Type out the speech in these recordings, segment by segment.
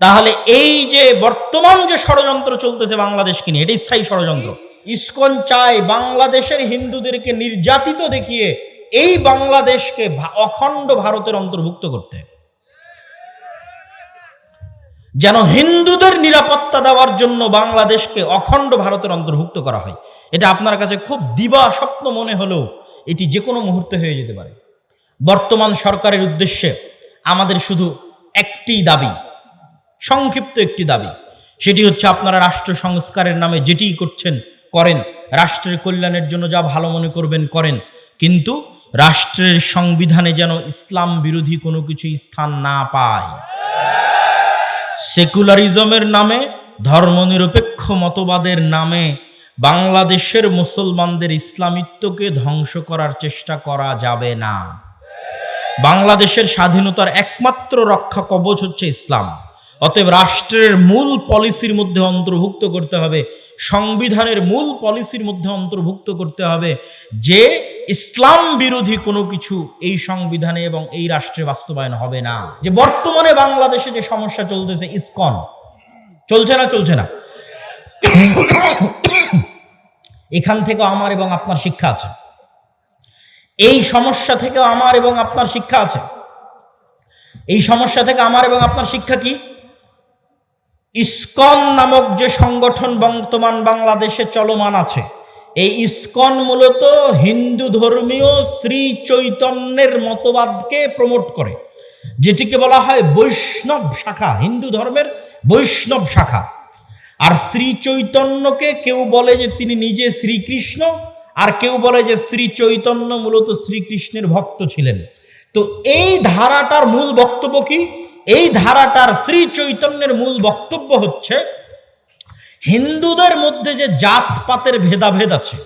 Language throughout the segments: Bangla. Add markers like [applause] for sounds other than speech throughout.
তাহলে এই যে বর্তমান যে ষড়যন্ত্র চলতেছে বাংলাদেশকে নিয়ে, এটি স্থায়ী ষড়যন্ত্র। ইস্কন চায় বাংলাদেশের হিন্দুদেরকে নির্যাতিত দেখিয়ে এই বাংলাদেশকে অখণ্ড ভারতের অন্তর্ভুক্ত করতে। যেন হিন্দুদের নিরাপত্তা দেওয়ার জন্য বাংলাদেশকে অখণ্ড ভারতের অন্তর্ভুক্ত করা হয়। এটা আপনার কাছে খুব দিবা স্বপ্ন মনে হলেও এটি যে কোনো মুহূর্তে হয়ে যেতে পারে। বর্তমান সরকারের উদ্দেশ্যে আমাদের শুধু একটি দাবি সংক্ষিপ্ত একটি দাবি। সেটি হচ্ছে আপনারা রাষ্ট্র সংস্কারের নামে যেটিই করছেন, করেন। রাষ্ট্রের কল্যাণের জন্য যা ভালো মনে করবেন, করেন। কিন্তু রাষ্ট্রের সংবিধানে যেন ইসলাম বিরোধী কোনো কিছু স্থান না পায়। সেকুলারিজমের নামে, ধর্মনিরপেক্ষ মতবাদের নামে বাংলাদেশের মুসলমানদের ইসলামিত্বকে ধ্বংস করার চেষ্টা করা যাবে না। বাংলাদেশের স্বাধীনতার একমাত্র রক্ষা কবচ হচ্ছে ইসলাম। অতএব রাষ্ট্রের মূল পলিসির মধ্যে অন্তর্ভুক্ত করতে হবে, সংবিধানের মূল পলিসির মধ্যে অন্তর্ভুক্ত করতে হবে যে ইসলাম বিরোধী কোনো কিছু এই সংবিধানে এবং এই রাষ্ট্রে বাস্তবায়ন হবে না। যে বর্তমানে বাংলাদেশে যে সমস্যা চলতেছে, ইসকন, চলছে না চলছে না? এখান থেকে আমার এবং আপনার শিক্ষা আছে। এই সমস্যা থেকেও আমার এবং আপনার শিক্ষা আছে। এই সমস্যা থেকে আমার এবং আপনার শিক্ষা কি? ইসকন নামক যে সংগঠন বর্তমান বাংলাদেশে চলমান আছে, এই ইসকন মূলত হিন্দু ধর্মীয় শ্রী চৈতন্যের মতবাদকে প্রমোট করে, যেটিকে বলা হয় বৈষ্ণব শাখা, হিন্দু ধর্মের বৈষ্ণব শাখা। আর শ্রী চৈতন্যকে কেউ বলে যে তিনি নিজে শ্রীকৃষ্ণ, আর কেউ বলে যে শ্রী চৈতন্য মূলত শ্রীকৃষ্ণের ভক্ত ছিলেন। তো এই ধারাটার মূল বক্তব্য কি? এই ধারাটার শ্রী চৈতন্যের মূল বক্তব্য হচ্ছে, হিন্দুদের মধ্যে যে জাতপাতের ভেদাভেদ আছে,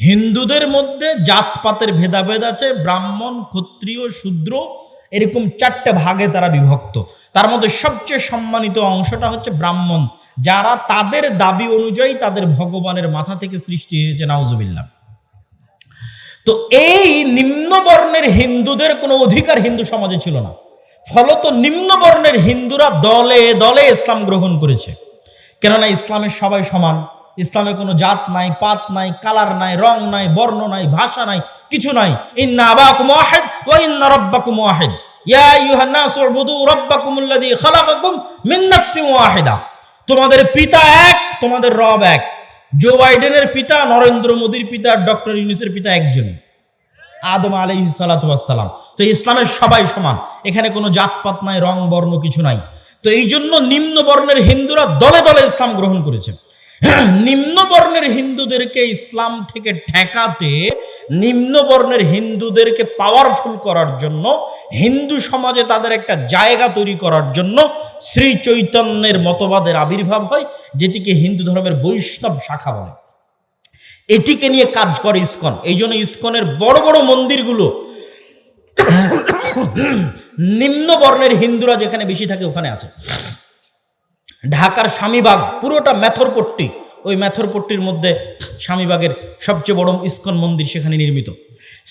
হিন্দুদের মধ্যে জাতপাতের ভেদাভেদ আছে, ব্রাহ্মণ, ক্ষত্রিয়, শূদ্র, এরকম চারটে ভাগে তারা বিভক্ত। তার মধ্যে সবচেয়ে সম্মানিত অংশটা হচ্ছে ব্রাহ্মণ, যারা তাদের দাবি অনুযায়ী তাদের ভগবানের মাথা থেকে সৃষ্টি হয়েছে, নাউজুবিল্লাহ। তো এই নিম্নবর্ণের হিন্দুদের কোনো অধিকার হিন্দু সমাজে ছিল না। ফলত নিম্নবর্ণের হিন্দুরা দলে দলে ইসলাম গ্রহণ করেছে। কেননা ইসলামের সবাই সমান। ইসলামে কোনো জাত নাই, পাত নাই, কালার নাই, রং নাই, বর্ণ নাই, ভাষা নাই, কিছু নাই। ইন্না আবাকুম ওয়াহিদ ওয়া ইন্না রাব্বাকুম ওয়াহিদ। ইয়া আইয়ুহান নাসু উবুদু রাব্বাকুমুল্লাযী খালাকাকুম মিন নাফসিন ওয়াহিদা। তোমাদের পিতা এক, তোমাদের রব এক। জো বাইডেনের পিতা, নরেন্দ্র মোদীর পিতা, ডক্টর ইউনুসের পিতা একজনই আদম আলহি সালাতাম তো ইসলামের সবাই সমান। এখানে কোনো জাতপাত নাই, রং, বর্ণ কিছু নাই। তো এই জন্য নিম্ন বর্ণের হিন্দুরা দলে দলে ইসলাম গ্রহণ করেছে। নিম্ন বর্ণের হিন্দুদেরকে ইসলাম থেকে ঠেকাতে, নিম্ন বর্ণের হিন্দুদেরকে পাওয়ারফুল করার জন্য, হিন্দু সমাজে তাদের একটা জায়গা তৈরি করার জন্য শ্রী চৈতন্যের মতবাদের আবির্ভাব হয়, যেটিকে হিন্দু ধর্মের বৈষ্ণব শাখা বলে। এটিকে নিয়ে কাজ করে ইস্কন। এই জন্য ইস্কনের বড় বড় মন্দিরগুলো নিম্ন বর্ণের হিন্দুরা যেখানে বেশি থাকে ওখানে আছে। ঢাকার স্বামীবাগ, পুরোটা মেথরপট্টি। ওই মেথরপট্টির মধ্যে স্বামীবাগের সবচেয়ে বড় ইস্কন মন্দির সেখানে নির্মিত।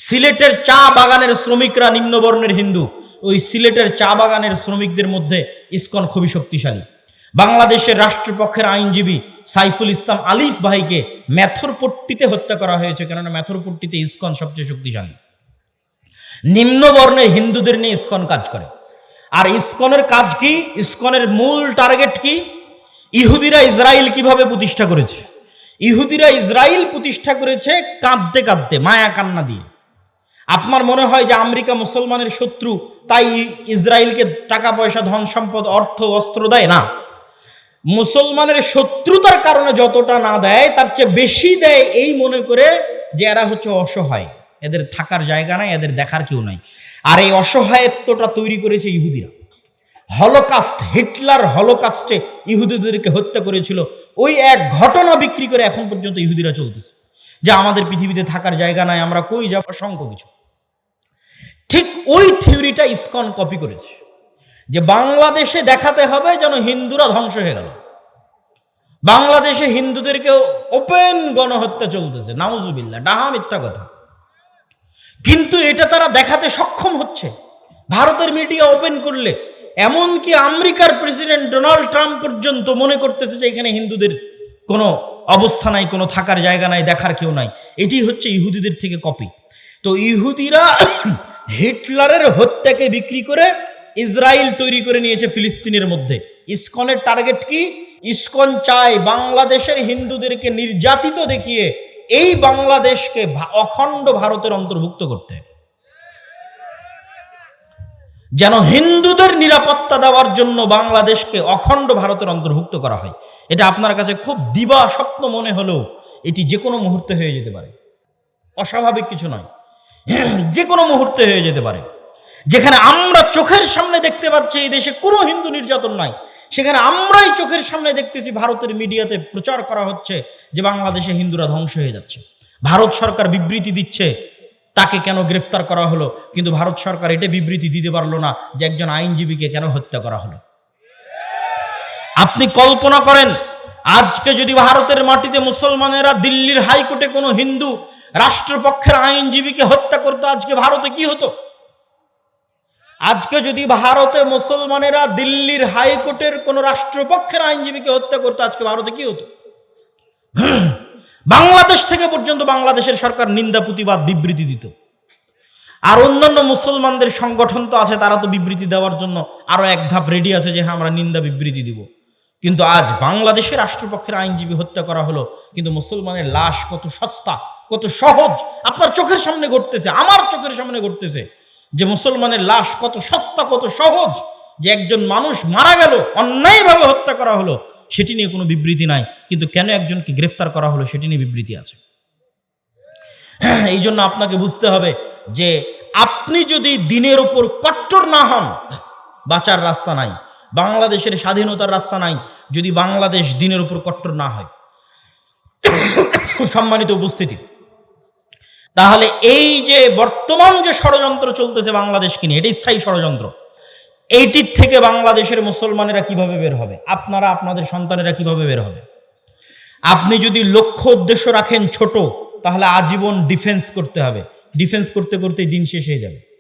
সিলেটের চা বাগানের শ্রমিকরা নিম্নবর্ণের হিন্দু। ওই সিলেটের চা বাগানের শ্রমিকদের মধ্যে ইস্কন খুবই শক্তিশালী। বাংলাদেশের রাষ্ট্রপক্ষের আইনজীবী সাইফুল ইসলাম আলিফ ভাইকে মেথরপট্টিতে হত্যা করা হয়েছে, কেননা মেথরপট্টিতে ইসকন সবচেয়ে শক্তিশালী। নিম্নবর্ণের হিন্দুদের নিয়ে ইসকন কাজ করে। আর ইসকনের কাজ কি? ইসকনের মূল টার্গেট কি? ইহুদিরা ইসরায়েল কীভাবে প্রতিষ্ঠা করেছে? ইহুদিরা ইসরায়েল প্রতিষ্ঠা করেছে কাঁদতে কাঁদতে, মায়া কান্না দিয়ে। আপনার মনে হয় যে আমেরিকা মুসলমানের শত্রু তাই ইসরায়েলকে টাকা পয়সা, ধন সম্পদ, অর্থ, অস্ত্র দেয়? না। মুসলমানের শত্রুতার কারণে যতটা না দেয়, তার চেয়ে বেশি দেয় এই মনে করে যে এরা হচ্ছে অসহায়। এদের থাকার জায়গা নাই, এদের দেখার কেউ নাই। আর এই অসহায়ত্বটা তৈরি করেছে ইহুদিরা। হলোকাস্ট, হিটলার হলোকাস্টে ইহুদিদেরকে হত্যা করেছিল। ওই এক ঘটনা বিক্রি করে এখন পর্যন্ত ইহুদিরা চলতেছে। যে আমাদের পৃথিবীতে থাকার জায়গা নাই, আমরা কই যাব? অসংখ্য কিছু। ঠিক ওই থিওরিটা ইসকন কপি করেছে। যে বাংলাদেশে দেখাতে হবে যেন হিন্দুরা ধ্বংস হয়ে গেল। বাংলাদেশে হিন্দুদেরকে ওপেন গণহত্যা চলতেছে নাউজুবিল্লা ডাহা মিথ্যা কথা। কিন্তু এটা তারা দেখাতে সক্ষম হচ্ছে। ভারতের মিডিয়া ওপেন করলে, এমনকি আমেরিকার প্রেসিডেন্ট ডোনাল্ড ট্রাম্প পর্যন্ত মনে করতেছে যে এখানে হিন্দুদের কোনো অবস্থা নাই, কোনো থাকার জায়গা নাই, দেখার কেউ নাই। এটি হচ্ছে ইহুদিদের থেকে কপি। তো ইহুদিরা [coughs] হিটলারের হত্যাকে বিক্রি করে ইসরায়েল তৈরি করে নিয়েছে ফিলিস্তিনের মধ্যে। ইসকনের টার্গেট কি? ইসকন চায় বাংলাদেশের হিন্দুদেরকে নির্যাতিত দেখিয়ে এই বাংলাদেশকে অখণ্ড ভারতের অন্তর্ভুক্ত করতে। যেন হিন্দুদের নিরাপত্তা দেওয়ার জন্য বাংলাদেশকে অখণ্ড ভারতের অন্তর্ভুক্ত করা হয়। এটা আপনার কাছে খুব দিবা স্বপ্ন মনে হলেও এটি যে কোনো মুহূর্তে হয়ে যেতে পারে। অস্বাভাবিক কিছু নয়। [clears throat] যে কোনো মুহূর্তে হয়ে যেতে পারে। যেখানে আমরা চোখের সামনে দেখতে পাচ্ছি এই দেশে কোনো হিন্দু নির্যাতন নাই, সেখানে আমরাই চোখের সামনে দেখতেছি ভারতের মিডিয়াতে প্রচার করা হচ্ছে যে বাংলাদেশে হিন্দুরা ধ্বংস হয়ে যাচ্ছে। ভারত সরকার বিবৃতি দিচ্ছে, তাকে কেন গ্রেফতার করা হলো, কিন্তু ভারত সরকার এটা বিবৃতি দিতে পারল না যে একজন আইনজীবীকে কেন হত্যা করা হলো। আপনি কল্পনা করেন, আজকে যদি ভারতের মাটিতে মুসলমানেরা দিল্লির হাইকোর্টে কোনো হিন্দু রাষ্ট্রপক্ষের আইনজীবীকে হত্যা করতো, আজকে ভারতে কি হতো? আজকে যদি ভারতে মুসলমানেরা দিল্লির হাইকোর্টের কোন রাষ্ট্রপক্ষের আইনজীবীকে হত্যা করতো, আজকে ভারতে কি হতো? বাংলাদেশ থেকে পর্যন্ত বাংলাদেশের সরকার নিন্দা, প্রতিবাদ, বিবৃতি দিত। আর অন্যান্য মুসলমানদের সংগঠন তো আছে, তারা তো বিবৃতি দেওয়ার জন্য আরও এক ধাপ রেডি আছে যে হ্যাঁ আমরা নিন্দা, বিবৃতি দিব। কিন্তু আজ বাংলাদেশের রাষ্ট্রপক্ষের আইনজীবী হত্যা করা হলো, কিন্তু মুসলমানের লাশ কত সস্তা, কত সহজ, আপনার চোখের সামনে ঘটতেছে, আমার চোখের সামনে ঘটতেছে। যে মুসলমানের লাশ কত সস্তা, কত সহজ, যে একজন মানুষ মারা গেল, অন্যায়ভাবে হত্যা করা হলো, সেটি নিয়ে কোনো বিবৃতি নাই। কিন্তু কেন একজনকে গ্রেফতার করা হলো, সেটি নিয়ে বিবৃতি আছে। এই জন্য আপনাকে বুঝতে হবে যে আপনি যদি দিনের উপর কট্টর না হন, বাঁচার রাস্তা নাই। বাংলাদেশের স্বাধীনতার রাস্তা নাই, যদি বাংলাদেশ দিনের উপর কট্টর না হয়। সম্মানিত উপস্থিতি তাহলে এই যে বর্তমান যে ষড়যন্ত্র চলতেছে বাংলাদেশকে নিয়ে এটি স্থায়ী ষড়যন্ত্র। এইটির থেকে বাংলাদেশের মুসলমানেরা কীভাবে বের হবে? আপনারা, আপনাদের সন্তানেরা কীভাবে বের হবে? আপনি যদি লক্ষ্য উদ্দেশ্য রাখেন ছোট, তাহলে আজীবন ডিফেন্স করতে হবে। ডিফেন্স করতে করতেই দিন শেষ হয়ে যাবে।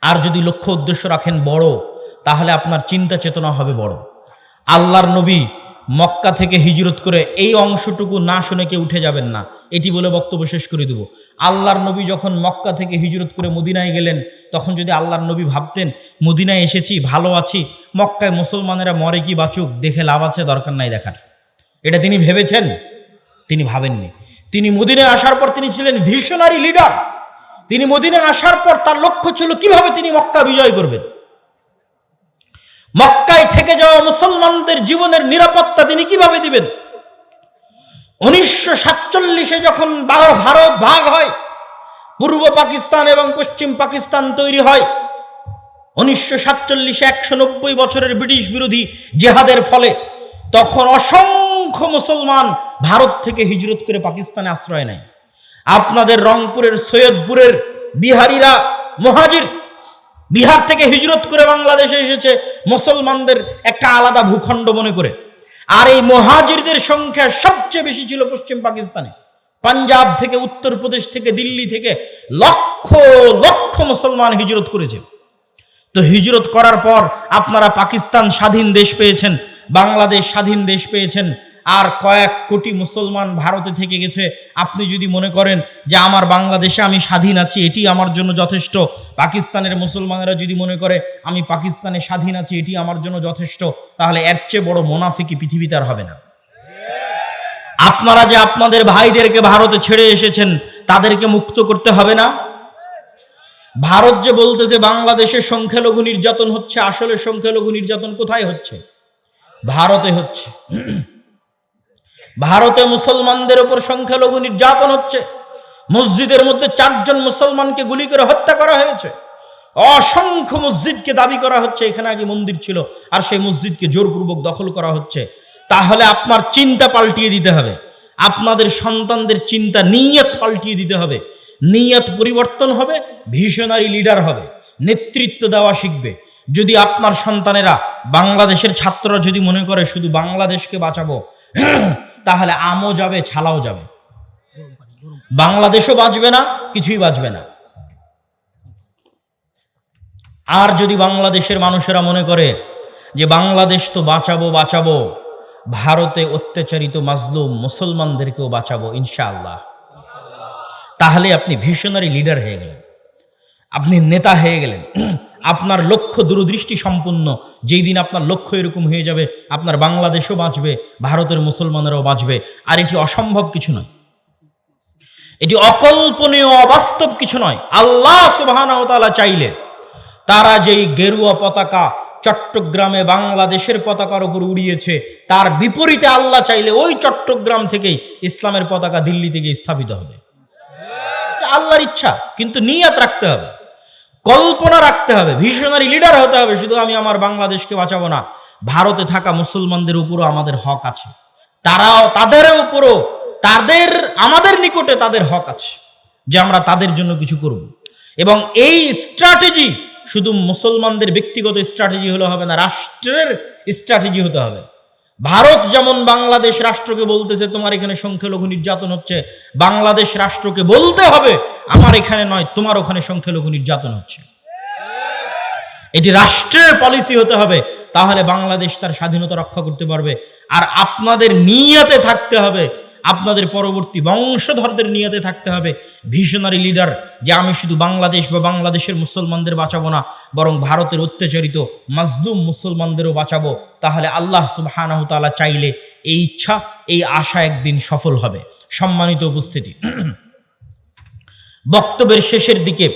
আর যদি লক্ষ্য উদ্দেশ্য রাখেন বড়, তাহলে আপনার চিন্তা চেতনা হবে বড়। আল্লাহর নবী মক্কা থেকে হিজরত করে এই অংশটুকু না শুনে কেউ উঠে যাবেন না। এটি বলে বক্তব্য শেষ করে দেব। আল্লাহর নবী যখন মক্কা থেকে হিজরত করে মদিনায় গেলেন, তখন যদি আল্লাহর নবী ভাবতেন, মদিনায় এসেছি, ভালো আছি, মক্কায় মুসলমানেরা মরে কি বাঁচুক, দেখে লাভ আছে, দরকার নাই দেখার। এটা তিনি ভেবেছেন, তিনি ভাবেননি। তিনি মদিনায় আসার পর তিনি ছিলেন ভিশনারি লিডার। তিনি মদিনায় আসার পর তার লক্ষ্য ছিল কীভাবে তিনি মক্কা বিজয় করবেন। মক্কায় থেকে যাওয়া মুসলমানদের জীবনের নিরাপত্তা তিনি কীভাবে দিবেন? উনিশশো সাতচল্লিশে যখন ভারত ভাগ হয়, পূর্ব পাকিস্তান এবং পশ্চিম পাকিস্তান তৈরি হয়, উনিশশো সাতচল্লিশে একশো নব্বই বছরের ব্রিটিশ বিরোধী জেহাদের ফলে তখন অসংখ্য মুসলমান ভারত থেকে হিজরত করে পাকিস্তানে আশ্রয় নেয়। আপনাদের রংপুরের, সৈয়দপুরের বিহারিরা, মহাজির বিহার থেকে হিজরত করে বাংলাদেশে এসেছে মুসলমানদের একটা আলাদা ভূখণ্ড মনে করে। আর এই মহাজিরদের সংখ্যা সবচেয়ে বেশি ছিল পশ্চিম পাকিস্তানে। পাঞ্জাব থেকে উত্তরপ্রদেশ থেকে, দিল্লি থেকে লক্ষ লক্ষ মুসলমান হিজরত করেছে। তো হিজরত করার পর আপনারা পাকিস্তান স্বাধীন দেশ পেয়েছেন, বাংলাদেশ স্বাধীন দেশ পেয়েছেন আর কয়েক কোটি মুসলমান ভারতে থেকে গেছে। আপনি যদি মনে করেন যে আমার বাংলাদেশে আমি স্বাধীন আছি, এটি আমার জন্য যথেষ্ট। পাকিস্তানের মুসলমানেরা যদি মনে করে আমি পাকিস্তানে স্বাধীন আছি, এটি আমার জন্য যথেষ্ট, তাহলে এর চেয়ে বড় মোনাফিকি পৃথিবীতে আর হবে না। আপনারা যে আপনাদের ভাইদেরকে ভারতে ছেড়ে এসেছেন, তাদেরকে মুক্ত করতে হবে না? ভারত যে বলতেছে বাংলাদেশের সংখ্যালঘু নির্যাতন হচ্ছে, আসলে সংখ্যালঘু নির্যাতন কোথায় হচ্ছে? ভারতে হচ্ছে। ভারতে মুসলমানদের উপর সংখ্যালঘু নির্যাতন হচ্ছে। মসজিদের মধ্যে চারজন মুসলমানকে গুলি করে হত্যা করা হয়েছে। অসংখ্য মসজিদকে দাবি করা হচ্ছে। এখানে আগে মন্দির ছিল আর সেই মসজিদকে জোরপূর্বক দখল করা হচ্ছে। তাহলে আপনার চিন্তা পাল্টিয়ে দিতে হবে। আপনাদের সন্তানদের চিন্তা নিয়ত পাল্টিয়ে দিতে হবে। নিয়ত পরিবর্তন হবে, ভিশনারি লিডার হবে, নেতৃত্ব দেওয়া শিখবে। যদি আপনার সন্তানেরা বাংলাদেশের ছাত্ররা যদি মনে করে শুধু বাংলাদেশকে বাঁচাবো তাহলে আমও যাবে, ছালাও যাবে। বাংলাদেশও বাঁচবে না, কিছুই বাঁচবে না। আর যদি বাংলাদেশের মানুষেরা মনে করে যে বাংলাদেশ তো বাঁচাবো বাঁচাবো, ভারতে অত্যাচারিত মাজলুম মুসলমানদেরকেও বাঁচাবো, ইনশাআল্লাহ। তাহলে আপনি ভিশনারি লিডার হয়ে গেলেন। আপনি নেতা হয়ে গেলেন। আপনার লক্ষ্য দূরদৃষ্টি সম্পন্ন যেই দিন আপনার লক্ষ্য এরকম হয়ে যাবে, আপনার বাংলাদেশও বাঁচবে, ভারতের মুসলমানেরাও বাঁচবে। আর এটি অসম্ভব কিছু নয়। এটি অকল্পনীয়, অবাস্তব কিছু নয়। আল্লাহ সুবাহানতালা চাইলে তারা যেই গেরুয়া পতাকা চট্টগ্রামে বাংলাদেশের পতাকার উপর উড়িয়েছে, তার বিপরীতে আল্লাহ চাইলে ওই চট্টগ্রাম থেকেই ইসলামের পতাকা দিল্লি থেকে স্থাপিত হবে। আল্লাহর ইচ্ছা, কিন্তু নিয়াত রাখতে হবে। কল্পনা রাখতে হবে ভিশনারি লিডার হতে হবে, শুধু আমি আমার বাংলাদেশকে বাঁচাবো না, ভারতে থাকা মুসলমানদের উপরও আমাদের হক আছে। তারাও তাদের উপরও, তাদের, আমাদের নিকটে তাদের হক আছে, যে আমরা তাদের জন্য কিছু করব। এবং এই স্ট্র্যাটেজি শুধু মুসলমানদের ব্যক্তিগত স্ট্র্যাটেজি হলে হবে না, রাষ্ট্রের স্ট্র্যাটেজি হতে হবে। ভারত যেমন বাংলাদেশ রাষ্ট্রকে বলতেছে, তোমার এখানে সংখ্যালঘু নির্যাতন হচ্ছে। বাংলাদেশ রাষ্ট্রকে বলতে হবে, আমার এখানে নয়, তোমার ওখানে সংখ্যালঘু নির্যাতন হচ্ছে। এটি রাষ্ট্রের পলিসি হতে হবে, তাহলে বাংলাদেশ তার স্বাধীনতা রক্ষা করতে পারবে। আর আপনাদের নিয়াতে থাকতে হবে আপনাদের পরবর্তী বংশধরদের নিয়াতে থাকতে হবে। ভিশনারি লিডার যে আমি শুধু বাংলাদেশ বা বাংলাদেশের মুসলমানদের বাঁচাবো না, বরং ভারতের অত্যাচারিত মাজলুম মুসলমানদেরও বাঁচাবো, তাহলে আল্লাহ সুবহানাহ তাআলা চাইলে এই ইচ্ছা, এই আশা একদিন সফল হবে। সম্মানিত উপস্থিতি। বক্তব্যের শেষের দিকে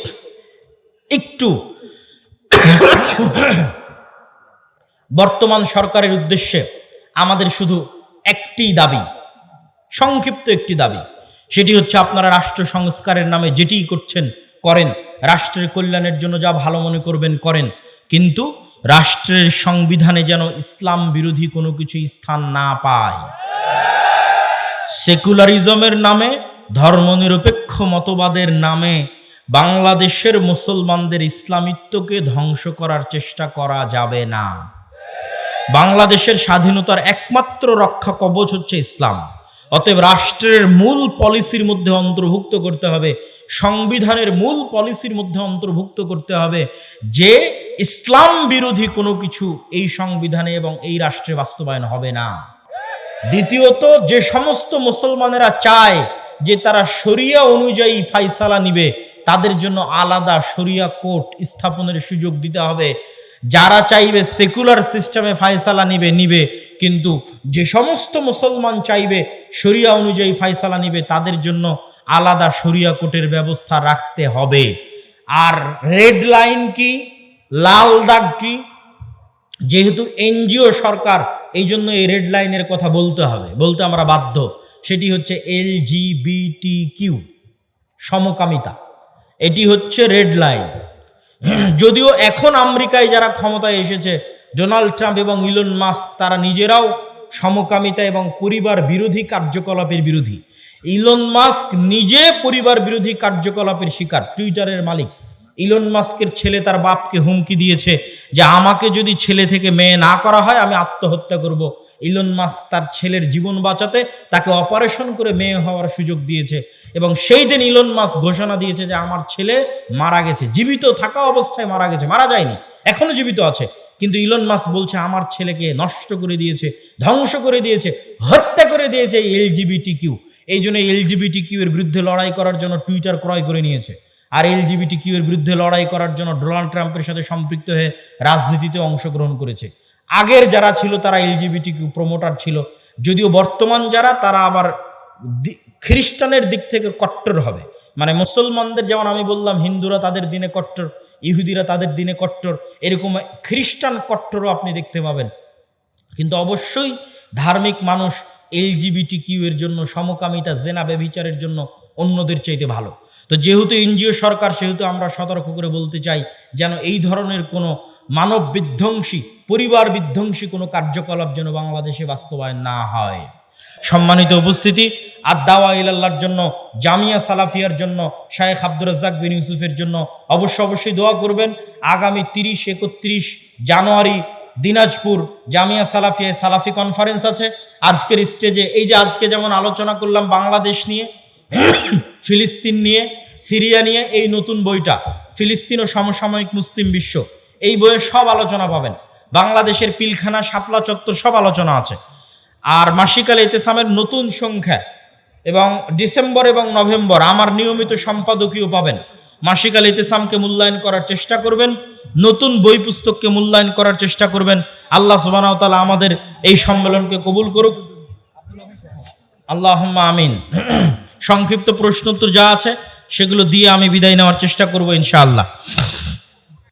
একটু বর্তমান সরকারের উদ্দেশ্যে আমাদের শুধু একটি দাবি সংক্ষিপ্ত একটি দাবি। সেটি হচ্ছে আপনারা রাষ্ট্র সংস্কারের নামে যেটিই করছেন, করেন। রাষ্ট্রের কল্যাণের জন্য যা ভালো মনে করবেন, করেন। কিন্তু রাষ্ট্রের সংবিধানে যেন ইসলাম বিরোধী কোনো কিছু স্থান না পায়। সেকুলারিজমের নামে, ধর্মনিরপেক্ষ মতবাদের নামে বাংলাদেশের মুসলমানদের ইসলামিত্বকে ধ্বংস করার চেষ্টা করা যাবে না। বাংলাদেশের স্বাধীনতার একমাত্র রক্ষা কবচ হচ্ছে ইসলাম। অতএব রাষ্ট্রের মূল পলিসির মধ্যে অন্তর্ভুক্ত করতে হবে, সংবিধানের মূল পলিসির মধ্যে অন্তর্ভুক্ত করতে হবে যে ইসলাম বিরোধী কোনো কিছু এই সংবিধানে এবং এই রাষ্ট্রে বাস্তবায়ন হবে না। দ্বিতীয়ত, যে সমস্ত মুসলমানেরা চায় যে তারা শরিয়া অনুযায়ী ফাইসালা নিবে, তাদের জন্য আলাদা শরিয়া কোর্ট স্থাপনের সুযোগ দিতে হবে। যারা চাইবে সেকুলার সিস্টেমে ফায়সালা নিবে নিবে। কিন্তু যে সমস্ত মুসলমান চাইবে শরিয়া অনুযায়ী ফায়সালা নিবে, তাদের জন্য আলাদা শরিয়া কোর্টের ব্যবস্থা রাখতে হবে। আর রেড লাইন কি? লাল দাগ কি? যেহেতু এনজিও সরকার এই জন্য এই রেড লাইনের কথা বলতে হবে। বলতে আমরা বাধ্য। সেটি হচ্ছে এল কিউ সমকামিতা। এটি হচ্ছে রেড লাইন যদিও এখন আমেরিকায় যারা ক্ষমতায় এসেছে, ডোনাল্ড ট্রাম্প এবং ইলন মাস্ক তারা নিজেরাও সমকামিতা এবং পরিবার বিরোধী কার্যকলাপের বিরোধী। ইলন মাস্ক নিজে পরিবার বিরোধী কার্যকলাপের শিকার, টুইটারের মালিক। ইলন মাস্কের ছেলে তার বাপকে হুমকি দিয়েছে যে, আমাকে যদি ছেলে থেকে মেয়ে না করা হয়, আমি আত্মহত্যা করব। ইলন মাস্ক তার ছেলের জীবন বাঁচাতে তাকে অপারেশন করে মেয়ে হওয়ার সুযোগ দিয়েছে। এবং সেই দিন ইলন মাস ঘোষণা দিয়েছে যে আমার ছেলে মারা গেছে, জীবিত থাকা অবস্থায় মারা গেছে, মারা যায়নি, এখনও জীবিত আছে। কিন্তু ইলন মাস বলছে, আমার ছেলেকে নষ্ট করে দিয়েছে, ধ্বংস করে দিয়েছে, হত্যা করে দিয়েছে এলজিবিটি কিউ এই জন্য এলজিবিটি কিউ এর বিরুদ্ধে লড়াই করার জন্য টুইটার ক্রয় করে নিয়েছে। আর এলজিবিটি কিউ এর বিরুদ্ধে লড়াই করার জন্য ডোনাল্ড ট্রাম্পের সাথে সম্পৃক্ত হয়ে রাজনীতিতে অংশগ্রহণ করেছে। আগের যারা ছিল, তারা এলজিবিটি কিউ প্রমোটার ছিল। যদিও বর্তমান যারা, তারা আবার খ্রিস্টানের দিক থেকে কট্টর হবে। মানে মুসলমানদের, যেমন আমি বললাম, হিন্দুরা তাদের দিনে কট্টর, ইহুদিরা তাদের দিনে কট্টর, এরকম খ্রিস্টান কট্টরও আপনি দেখতে পাবেন। কিন্তু অবশ্যই ধার্মিক মানুষ এলজিবিটি কিউ এর জন্য, সমকামিতা, জেনা ব্যভিচারের জন্য অন্যদের চাইতে ভালো। তো যেহেতু এনজিও সরকার, সেহেতু আমরা সতর্ক করে বলতে চাই, যেন এই ধরনের কোনো মানব বিধ্বংসী পরিবার বিধ্বংসী কোনো কার্যকলাপ যেন বাংলাদেশে বাস্তবায়ন না হয়। সম্মানিত উপস্থিতি, আর দাওয়া ইলাল্লাহর জন্য, জামিয়া সালাফিয়ার জন্য, শায়েখ আব্দুর রাজ্জাক বিন ইউসুফের জন্য অবশ্য অবশ্যই দোয়া করবেন। আগামী তিরিশ একত্রিশ জানুয়ারি দিনাজপুর জামিয়া সালাফিয়ায় সালাফি কনফারেন্স আছে। আজকের স্টেজে এই যে আজকে যেমন আলোচনা করলাম বাংলাদেশ নিয়ে, ফিলিস্তিন নিয়ে, সিরিয়া নিয়ে, এই নতুন বইটা, ফিলিস্তিন ও সমসাময়িক মুসলিম বিশ্ব, এই বইয়ে সব আলোচনা পাবেন। বাংলাদেশের পিলখানা, শাপলা চত্বর সব আলোচনা আছে। আর মাসিকাল ইতেসামের নতুন সংখ্যা। এবং ডিসেম্বর এবং নভেম্বর আমার নিয়মিত সম্পাদকীয় পাবেন। মাসিকাল ইতেসামকে মূল্যায়ন করার চেষ্টা করবেন। নতুন বই পুস্তককে মূল্যায়ন করার চেষ্টা করবেন। আল্লাহ সুবাহ আমাদের এই সম্মেলনকে কবুল করুক। আল্লাহ আমিন। সংক্ষিপ্ত প্রশ্নোত্তর যা আছে সেগুলো দিয়ে আমি বিদায় নেওয়ার চেষ্টা করব ইনশাআল্লাহ।